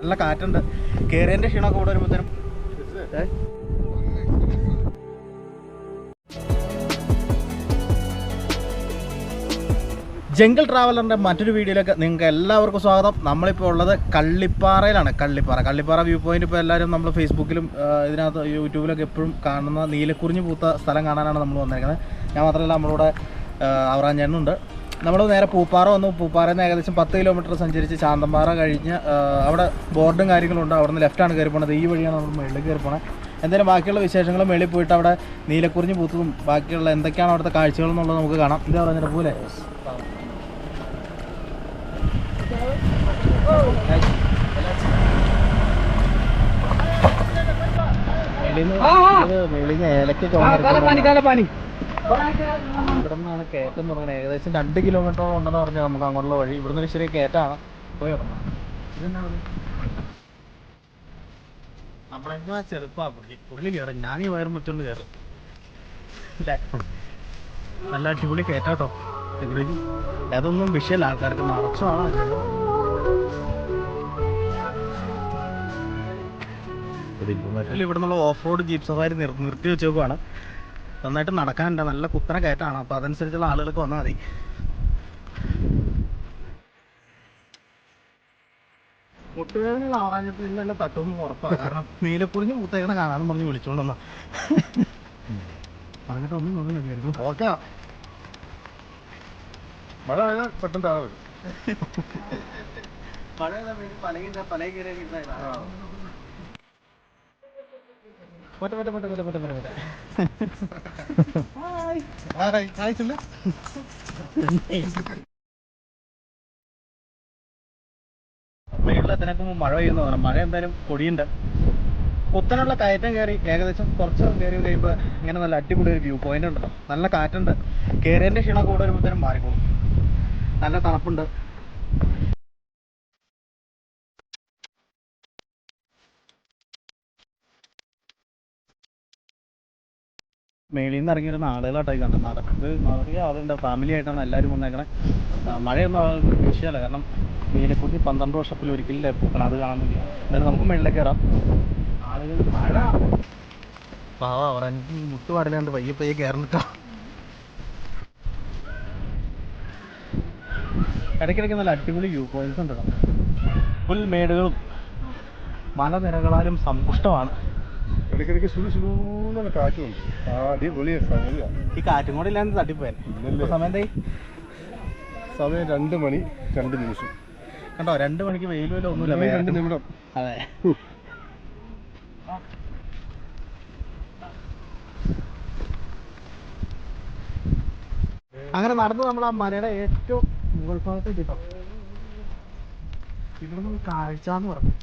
നല്ല കാറ്റുണ്ട്. കയറിയതിന്റെ ക്ഷീണമൊക്കെ ഇവിടെ വരുമ്പോഴത്തേനും? ജംഗിൾ ട്രാവലറിന്റെ മറ്റൊരു വീഡിയോയിലേക്ക് നിങ്ങൾക്ക് എല്ലാവർക്കും സ്വാഗതം. നമ്മളിപ്പോൾ ഉള്ളത് കള്ളിപ്പാറയിലാണ്. കള്ളിപ്പാറ കള്ളിപ്പാറ വ്യൂ പോയിന്റ് ഇപ്പോൾ എല്ലാവരും നമ്മൾ ഫേസ്ബുക്കിലും ഇതിനകത്ത് യൂട്യൂബിലൊക്കെ എപ്പോഴും കാണുന്ന നീലക്കുറിഞ്ഞ് പൂത്ത സ്ഥലം കാണാനാണ് നമ്മൾ വന്നിരിക്കുന്നത് ഞാൻ മാത്രമല്ല നമ്മളിവിടെ അവറാഞ്ചേട്ടനുണ്ട് നമ്മൾ നേരെ പൂപ്പാറ വന്നു പൂപ്പാറയിൽ നിന്ന് ഏകദേശം പത്ത് കിലോമീറ്റർ സഞ്ചരിച്ച് ശാന്തമ്പാറ കഴിഞ്ഞ് അവിടെ ബോർഡും കാര്യങ്ങളും ഉണ്ട് അവിടെ നിന്ന് ലെഫ്റ്റാണ് കയറി പോണത് ഈ വഴിയാണ് നമ്മൾ മുകളിൽ കയറി പോണത് എന്തായാലും ബാക്കിയുള്ള വിശേഷങ്ങൾ മേളിൽ പോയിട്ട് അവിടെ നീലക്കുറിഞ്ഞ് പൂത്തതും ബാക്കിയുള്ള എന്തൊക്കെയാണ് അവിടുത്തെ കാഴ്ചകൾ എന്നുള്ളത് നമുക്ക് കാണാം എന്താ പറഞ്ഞിട്ട് പോലെ ഏലക്കൊക്കെ ഇവിടെ നിന്നാണ് കയറ്റം തുടങ്ങുന്നത് ഏകദേശം രണ്ട് കിലോമീറ്ററോളം ഉണ്ടെന്ന് പറഞ്ഞാൽ നമുക്ക് അങ്ങോട്ടുള്ള വഴി ഇവിടുന്ന് ഒരു ചെറിയ കയറ്റാണ്. പോയി ഇറങ്ങാം. നമ്മളെന്താ ചെറുപ്പാ പുള്ളി. പുള്ളി കയറും ഞാൻ ഈ വയറും വെച്ചോണ്ട് കയറും? നല്ല അടിപൊളി കയറ്റാട്ടോ. അതൊന്നും വിഷയമല്ല ആൾക്കാർക്ക് നിറച്ചാണ് ഇവിടെ നിന്നുള്ള ഓഫ് റോഡ് ജീപ്പ് സഫാരി നിർത്തി വെച്ചേക്കുവാണ് നന്നായിട്ട് നടക്കാനുണ്ട്. നല്ല കുത്തന കയറ്റാണ്. അപ്പോൾ അതനുസരിച്ചുള്ള ആളുകൾക്ക് വന്നാൽ മതി. മുട്ടുവേദന ആറാഞ്ഞിട്ട് ഇന്നല്ല തട്ടൊന്നും ഉറപ്പാണ് കാരണം നീലപ്പുറിഞ്ഞ് മുത്തേക്കണ കാണാൻ പറഞ്ഞ് വിളിച്ചോണ്ടെന്ന പറഞ്ഞിട്ട് ഒന്നും നോക്കുന്നില്ലായിരുന്നു ഓക്കെ. മഴ പെട്ടെന്ന് താഴെ വരും. മഴ പലകിന്റെ പല കയറി മറ്റേ മറ്റേ മറ്റേ മറ്റേ മറ്റേ. ഹായ്. ഹായ് ആയിട്ടില്ല മേളിലെത്തിനൊക്കെ മുമ്പ് മഴ പെയ്യുന്ന. പറഞ്ഞു മഴ എന്തായാലും പൊടിയുണ്ട്. കുത്തനുള്ള കയറ്റം കയറി ഏകദേശം കുറച്ച് കയറി കഴിയുമ്പോ ഇങ്ങനെ നല്ല അടിപൊളി ഒരു വ്യൂ പോയിന്റ് ഉണ്ടല്ലോ നല്ല കാറ്റുണ്ട്. കയറിയതിന്റെ ക്ഷീണം കൂടെ വരുമ്പോഴത്തേനും മാറിക്കോളും നല്ല തണുപ്പുണ്ട്. മേളിൽ നിന്ന് ഇറങ്ങിയിരുന്ന ആളുകളായിട്ടായി കണ്ടത്. നടക്ക് അവിടെ ഉണ്ട് ഫാമിലി ആയിട്ടാണ് എല്ലാവരും വന്നേക്കണേ. മഴയൊന്നും ആൾക്ക് വിഷയമല്ല കാരണം നീലക്കുട്ടി പന്ത്രണ്ട് വർഷത്തിൽ ഒരിക്കലും പൂക്കണം അത് കാണുന്നില്ല എന്നാലും നമുക്ക് മേളിലേക്ക് കയറാം. ആളുകൾ മഴ. പാവ അവർ അഞ്ച് മുട്ട് പാടില്ലാണ്ട് പയ്യെ പയ്യെ കയറുന്നിട്ടോ. ഇടയ്ക്കിടയ്ക്ക് നല്ല അടിപൊളി വ്യൂ പോയിന്റ്സ് ഉണ്ട് പുൽമേടുകളും മലനിരകളാലും സമ്പുഷ്ടമാണ്. ഇടയ്ക്കിടയ്ക്ക് സുഖ സുഖമെന്ന കാറ്റുണ്ട് ആ അടിപൊളി സംഗതിയാണ് ഈ കാറ്റും കൂടെ ഇല്ലാണ്ട് തട്ടിപ്പോയാൻ ഇല്ലല്ലേ. സമയം എന്തായി? സമയം രണ്ട് മണി രണ്ട് നിമിഷം. കണ്ടോ രണ്ട് മണിക്ക് വെയിൽ വല്ല ഒന്നുമില്ല രണ്ട് നിമിഷം. അതെ. അങ്ങനെ നടന്നു നമ്മൾ ആ മലയുടെ ഏറ്റവും മുകൾ ഭാഗത്ത് കിട്ടും ഇവിടെ നമ്മൾ കാഴ്ച എന്ന് പറഞ്ഞു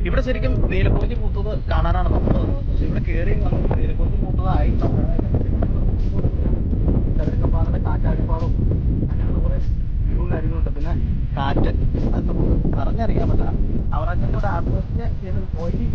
ഇവിടെ ശരിക്കും നീലക്കുറിഞ്ഞി പൂത്തത് കാണാനാണ് നമ്മൾ പക്ഷെ ഇവിടെ കയറി നീലക്കുറിഞ്ഞി പൂത്തതായി. ചതുരക്കപ്പാറയുടെ കാറ്റാടിപ്പാടും അങ്ങനെയുള്ള കുറെ വ്യൂ കാര്യങ്ങളുണ്ട് പിന്നെ കാറ്റ് അത് നമുക്ക് പറഞ്ഞറിയാൻ പറ്റില്ല അവർ അങ്ങനെ ആത്മഹത്യ ചെയ്ത് പോയി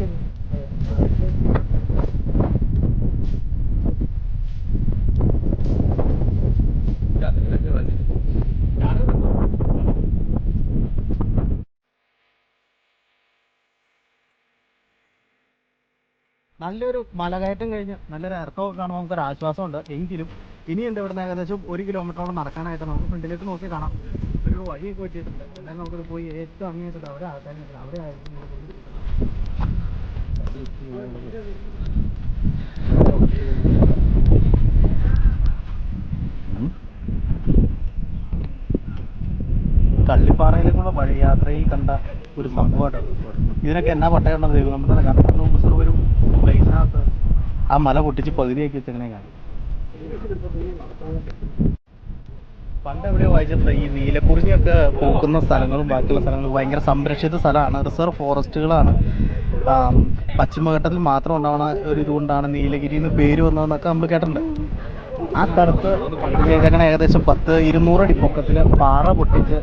നല്ലൊരു മലകയറ്റം കഴിഞ്ഞ് നല്ലൊരു ഇറക്കമൊക്കെ കാണുമ്പോൾ നമുക്കൊരു ആശ്വാസമുണ്ട് എങ്കിലും ഇനി ഇനിയുണ്ട് ഇവിടുന്ന് ഏകദേശം ഒരു കിലോമീറ്ററോളം നടക്കാനായിട്ട് നമുക്ക് ഫ്രണ്ടിലേക്ക് നോക്കി കാണാം. ഒരു വഴിയൊക്കെ വെച്ചിട്ടുണ്ട്. എന്നാൽ നമുക്കത് പോയി ഏറ്റവും അങ്ങേറ്റത് അവിടെ ആൾക്കാരുണ്ട് അവിടെ ഇവിടെ വഴി കള്ളിപ്പാറയിലേക്കുള്ള വഴിയാത്രയിൽ കണ്ട ഒരു സംഭവമാണ് ഇതിനൊക്കെ എന്നാ പട്ടയുണ്ടെന്ന് ദൈവം നമ്മുടെ കണ്ണൂർ ഒരു ആ മല പൊട്ടിച്ച് പകുതിയാക്കി വെച്ചെങ്ങനെ കാണും പണ്ട് എവിടെയോ വായിച്ചിട്ടുണ്ട് ഈ നീലക്കുറിഞ്ഞൊക്കെ പൂക്കുന്ന സ്ഥലങ്ങളും ബാക്കിയുള്ള സ്ഥലങ്ങളും. ഭയങ്കര സംരക്ഷിത സ്ഥലമാണ്. റിസർവ് ഫോറസ്റ്റുകളാണ്. പശ്ചിമഘട്ടത്തിൽ മാത്രം ഉണ്ടാവുന്ന ഒരു ഇതുകൊണ്ടാണ് നീലഗിരി എന്ന് പേര് വന്നതെന്നൊക്കെ നമ്മൾ കേട്ടിട്ടുണ്ട്. ആ സ്ഥലത്ത് ചെയ്തേക്കണ ഏകദേശം പത്ത് ഇരുന്നൂറടി അടി പൊക്കത്തിൽ പാറ പൊട്ടിച്ച്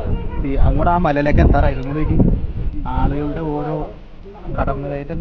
അങ്ങോട്ട് ആ മലയിലേക്ക് എത്താറായിരുന്നു ആളുകളുടെ ഓരോ കടന്നുകയറ്റം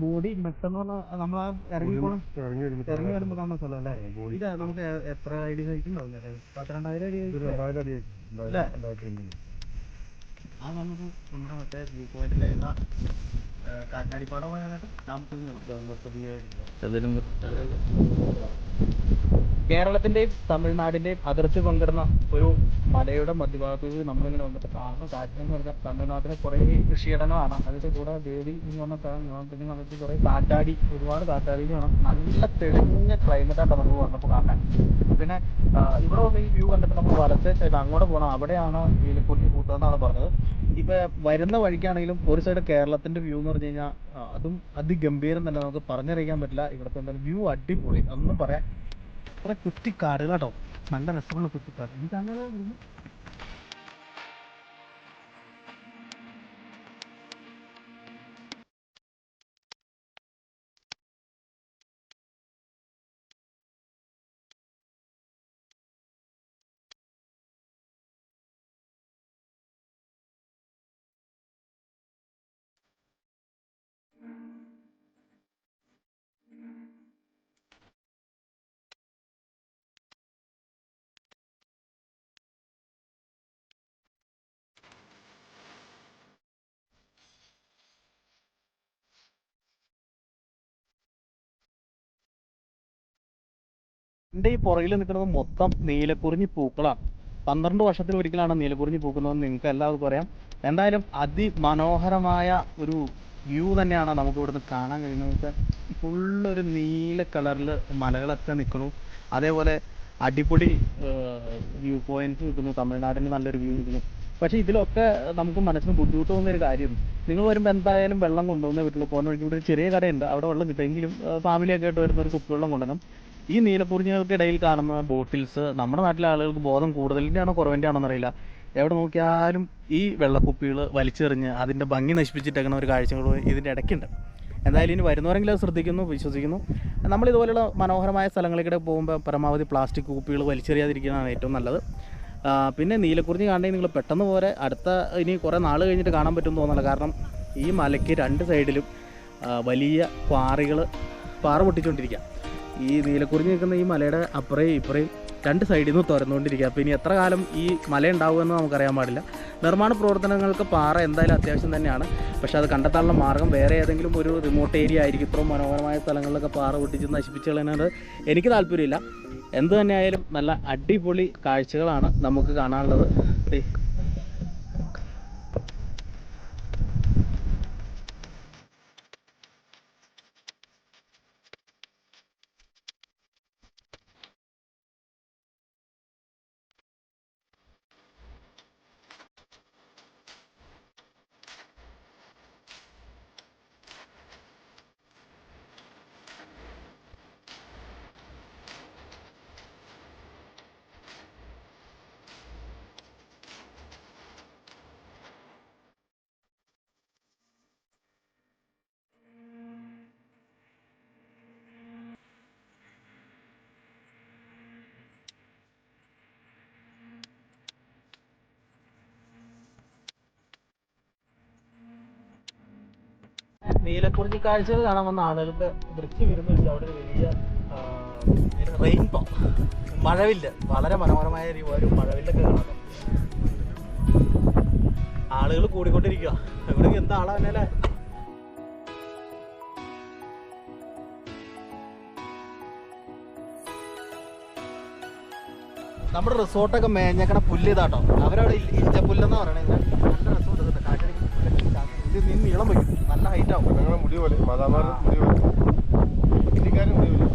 ബോഡി പെട്ടെന്ന് പറഞ്ഞാൽ നമ്മൾ ഇറങ്ങി പോകണം ഇറങ്ങി വരുമ്പോ വരുമ്പോൾ കാണുന്ന സ്ഥലം അല്ലേ? ഇത് നമുക്ക് എത്ര അടി ഉണ്ടാവില്ല പന്ത്രണ്ടായിരം അടി രണ്ടായിരം അടി അല്ലേ? അത് നമുക്ക് നമ്മുടെ മറ്റേ വ്യൂ കാറ്റാടിപ്പാടം പോയാലും? കേരളത്തിന്റെയും തമിഴ്നാടിന്റെയും അതിർത്തി പങ്കിടുന്ന ഒരു മലയുടെ മധ്യഭാഗത്ത് നമ്മളിങ്ങനെ വന്നിട്ട് കാണുന്ന കാഴ്ച എന്ന് പറഞ്ഞാൽ തമിഴ്നാട്ടിലെ കുറേ കൃഷിയിടങ്ങളാണ്. അതിന്റെ കൂടെ ദേവി എന്ന് പറഞ്ഞ സ്ഥലം പിന്നെ നമുക്ക് കുറേ കാറ്റാടി ഒരുപാട് കാറ്റാടി കാണാം നല്ല തെളിഞ്ഞ ക്ലൈമറ്റാണ് നമുക്ക് വന്നപ്പോൾ കാണാൻ. പിന്നെ ഇവിടെ വന്ന് ഈ വ്യൂ കണ്ടിട്ട് നമ്മൾ വലത്തെ സൈഡ് അങ്ങോട്ട് പോകണം. അവിടെയാണ് നീലക്കുറിഞ്ഞി കൂട്ടുകയെന്നാണ് പറഞ്ഞത്. ഇപ്പൊ വരുന്ന വഴിക്കാണെങ്കിലും ഒരു സൈഡ് കേരളത്തിന്റെ വ്യൂ എന്ന് പറഞ്ഞു കഴിഞ്ഞാൽ അതും അതിഗംഭീരം തന്നെ നമുക്ക് പറഞ്ഞറിയിക്കാൻ പറ്റില്ല. ഇവിടുത്തെ വ്യൂ അടിപൊളി. അതൊന്നും പറയാൻ കുറെ കുറ്റിക്കാടുകൾ കേട്ടോ നല്ല രസമുള്ള കുറ്റിക്കാട്. എനിക്ക് അങ്ങനെ എന്റെ ഈ പുറകിൽ നിൽക്കുന്നത് മൊത്തം നീലക്കുറിഞ്ഞി പൂക്കളാണ്. പന്ത്രണ്ട് വർഷത്തിൽ ഒരിക്കലാണ് നീലക്കുറിഞ്ഞി പൂക്കുന്നത് നിങ്ങൾക്ക് എല്ലാവർക്കും അറിയാം. എന്തായാലും അതിമനോഹരമായ ഒരു വ്യൂ തന്നെയാണ് നമുക്ക് ഇവിടുന്ന് കാണാൻ കഴിയുന്നത്. ഫുള്ളൊരു നീല കളറിൽ മലകളൊക്കെ നിൽക്കുന്നു. അതേപോലെ അടിപൊളി വ്യൂ പോയിന്റ് നിൽക്കുന്നു. തമിഴ്നാടിന് നല്ലൊരു വ്യൂ നിൽക്കുന്നു. പക്ഷേ ഇതിലൊക്കെ നമുക്ക് മനസ്സിന് ബുദ്ധിമുട്ട് തോന്നുന്ന ഒരു കാര്യം. നിങ്ങൾ വരുമ്പോൾ എന്തായാലും വെള്ളം കൊണ്ടുവന്ന് വീട്ടിൽ പോകുന്ന വഴിക്ക് ഇവിടെ ചെറിയ കടയുണ്ട്. അവിടെ വെള്ളം കിട്ടും. എങ്കിലും ഫാമിലിയൊക്കെ ആയിട്ട് വരുന്ന ഒരു കുപ്പിവെള്ളം കൊണ്ടുവരണം. ഈ നീലക്കുറിഞ്ഞികൾക്കിടയിൽ കാണുന്ന ബോട്ടിൽസ് നമ്മുടെ നാട്ടിലെ ആളുകൾക്ക് ബോധം കൂടുതലിന്റെ ആണോ കുറവിന്റെ ആണോ എന്നറിയില്ല എവിടെ നോക്കിയാലും ഈ വെള്ളക്കുപ്പികൾ വലിച്ചെറിഞ്ഞ് അതിന്റെ ഭംഗി നശിപ്പിച്ചിട്ടേക്കുന്ന ഒരു കാഴ്ചകൾ ഇതിന്റെ ഇടയ്ക്കുണ്ട്. എന്തായാലും ഇനി വരുന്നവരെങ്കിലും അത് ശ്രദ്ധിക്കുന്നു വിശ്വസിക്കുന്നു. നമ്മൾ ഇതുപോലെയുള്ള മനോഹരമായ സ്ഥലങ്ങളിലൂടെ പോകുമ്പോൾ പരമാവധി പ്ലാസ്റ്റിക് കുപ്പികൾ വലിച്ചെറിയാതിരിക്കുന്നതാണ് ഏറ്റവും നല്ലത്. പിന്നെ നീലക്കുറിഞ്ഞി കാണണമെങ്കിൽ നിങ്ങൾ പെട്ടെന്ന് പോലെ അടുത്ത ഇനി കുറേ നാൾ കഴിഞ്ഞിട്ട് കാണാൻ പറ്റുമെന്ന് തോന്നുന്നില്ല. കാരണം ഈ മലയ്ക്ക് രണ്ട് സൈഡിലും വലിയ പാറകൾ പാറ പൊട്ടിച്ചുകൊണ്ടിരിക്കുക. ഈ നീലക്കുറിഞ്ഞ് നിൽക്കുന്ന ഈ മലയുടെ അപ്പുറയും ഇപ്പുറയും രണ്ട് സൈഡിൽ നിന്ന് തുറന്നുകൊണ്ടിരിക്കുക അപ്പോൾ ഇനി എത്ര കാലം ഈ മല ഉണ്ടാവുമെന്ന് നമുക്കറിയാൻ പാടില്ല. നിർമ്മാണ പ്രവർത്തനങ്ങൾക്ക് പാറ എന്തായാലും അത്യാവശ്യം തന്നെയാണ്. പക്ഷേ അത് കണ്ടെത്താനുള്ള മാർഗം വേറെ ഏതെങ്കിലും ഒരു റിമോട്ട് ഏരിയ ആയിരിക്കും. ഇത്രയും മനോഹരമായ സ്ഥലങ്ങളിലൊക്കെ പാറ പൊട്ടിച്ച് നശിപ്പിച്ച് കളയുന്നത് എനിക്ക് താല്പര്യമില്ല. എന്ത് തന്നെയായാലും നല്ല അടിപൊളി കാഴ്ചകളാണ് നമുക്ക് കാണാനുള്ളത്. നീലക്കുറിഞ്ഞി കാഴ്ചകൾ കാണാൻ വന്ന ആളുകളുടെ ദൃശ്യം വരുന്നുണ്ട് അവിടെ ഒരു വലിയ റെയിൻബോ മഴവില്ല. വളരെ മനോഹരമായ ഒരു മഴവില്ലൊക്കെ കാണാം ആളുകൾ കൂടിക്കൊണ്ടിരിക്കുക ഇവിടെ എന്താ ആളാ തന്നെ അല്ലേ നമ്മുടെ റിസോർട്ടൊക്കെ മേഞ്ഞക്കണ പുല്ല് ഇതാട്ടോ അവരവിടെ ഇ- ഇഞ്ചപ്പുല്ലെന്നാ പറയണേ. നല്ല റിസോർട്ട് ഇതുണ്ട് കാറ്റടിക്കും ഇത് നീളം വയ്ക്കും. ഹൈറ്റ് ആവും മുടി പോലെ മാതാമാരുടെ മുടി പോലെ. ഇന്ത്യക്കാരും മുടി പോലെ.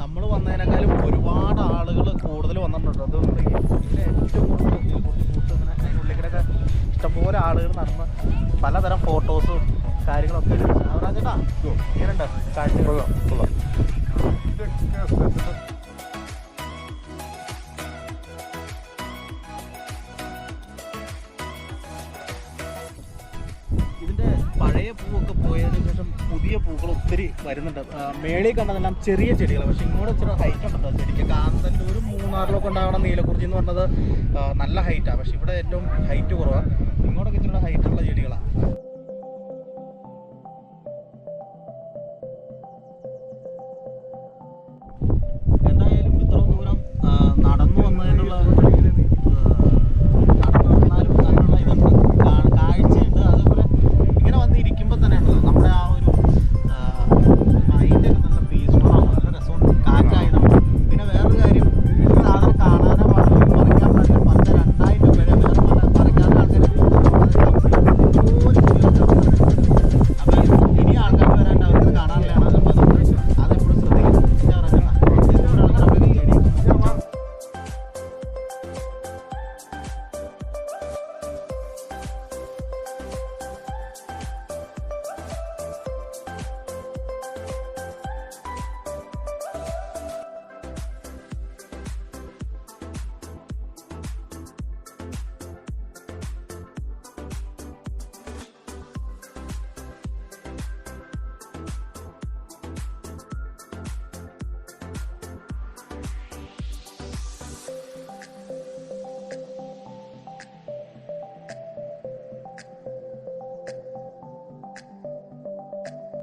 നമ്മൾ വന്നതിനേക്കാളും ഒരുപാട് ആളുകൾ കൂടുതൽ വന്നിട്ടുണ്ട്? അതുകൊണ്ട് ഇതിലെ ഏറ്റവും കൂടുതൽ അതിനുള്ളിൽ കൂടെയൊക്കെ ഇഷ്ടംപോലെ ആളുകൾ നടന്ന് പലതരം ഫോട്ടോസും കാര്യങ്ങളൊക്കെ എടുത്ത്. അവരാ ചേട്ടാ ഇങ്ങനെയുണ്ട് കാഴ്ചകൾ കൊള്ളാം കൊള്ളാം. വരുന്നുണ്ട്. മേളിൽ കണ്ടതെല്ലാം ചെറിയ ചെടികളാണ് പക്ഷെ ഇങ്ങോട്ട് ഇച്ചിരി ഹൈറ്റ് ഉണ്ടല്ലോ. ചെടിക്ക് കാന്തല്ലൂരും മൂന്നാറിലൊക്കെ ഉണ്ടാവണം നീലക്കുറിച്ചി എന്ന് പറഞ്ഞത് നല്ല ഹൈറ്റാണ് പക്ഷെ ഇവിടെ ഏറ്റവും ഹൈറ്റ് കുറവാണ് ഇങ്ങോട്ടൊക്കെ ഇച്ചിരി ഹൈറ്റുള്ള ചെടികളാണ്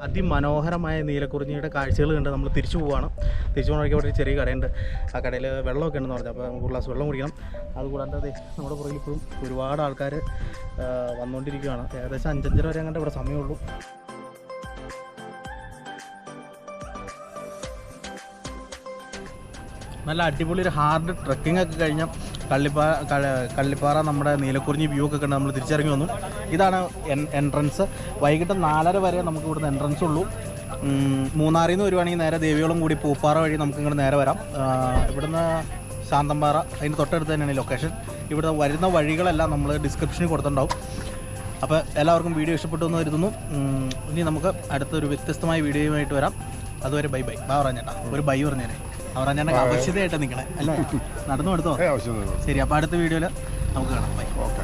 അതിമനോഹരമായ നീലക്കുറിഞ്ഞിയുടെ കാഴ്ചകൾ കണ്ട് നമ്മൾ തിരിച്ചു പോവാണ്. തിരിച്ചു പോകുന്ന അവിടെ ഒരു ചെറിയ കടയുണ്ട്. ആ കടയിൽ വെള്ളമൊക്കെ ഉണ്ടെന്ന് പറഞ്ഞു. അപ്പോൾ നമുക്ക് ഗ്ലാസ് വെള്ളം കുടിക്കണം. അതുകൂടാണ്ട് ദേ നമ്മുടെ പുറകിൽ ഇപ്പോഴും ഒരുപാട് ആൾക്കാർ വന്നുകൊണ്ടിരിക്കുകയാണ്. ഏകദേശം അഞ്ചഞ്ചര വരെ അങ്ങോട്ട് ഇവിടെ സമയമുള്ളൂ നല്ല അടിപൊളി ഒരു ഹാർഡ് ട്രക്കിംഗ് ഒക്കെ കഴിഞ്ഞ കള്ളിപ്പാറ കള്ളിപ്പാറ നമ്മുടെ നീലക്കുറിഞ്ഞി വ്യൂ ഒക്കെ കണ്ട് നമ്മൾ തിരിച്ചിറങ്ങി വന്നു. ഇതാണ് എൻട്രൻസ് വൈകിട്ട് നാലര വരെ നമുക്ക് ഇവിടുന്ന് എൻട്രൻസ് ഉള്ളൂ. മൂന്നാറിൽ നിന്ന് വരുവാണെങ്കിൽ നേരെ ദേവിയോളം കൂടി പൂപ്പാറ വഴി നമുക്ക് ഇങ്ങോട്ട് നേരെ വരാം. ഇവിടുന്ന് ശാന്തമ്പാറ അതിന് തൊട്ടടുത്ത് തന്നെയാണ് ലൊക്കേഷൻ ഇവിടെ വരുന്ന വഴികളെല്ലാം നമ്മൾ ഡിസ്ക്രിപ്ഷനിൽ കൊടുത്തിട്ടുണ്ടാവും. അപ്പോൾ എല്ലാവർക്കും വീഡിയോ ഇഷ്ടപ്പെട്ടു എന്ന് കരുതുന്നു. ഇനി നമുക്ക് അടുത്തൊരു വ്യത്യസ്തമായ വീഡിയോയുമായിട്ട് വരാം. അതുവരെ ബൈ ബൈ. ബാ പറഞ്ഞേട്ടാ. ഒരു ബൈ പറഞ്ഞേരെ. അവറാഞ്ഞേട്ടൻ ആവശ്യതയായിട്ട് നിൽക്കണേ. അല്ലേ? നടന്നു കൊടുത്തോ? ശരി അപ്പോൾ അടുത്ത വീഡിയോയിൽ നമുക്ക് കാണാം. Bye okay.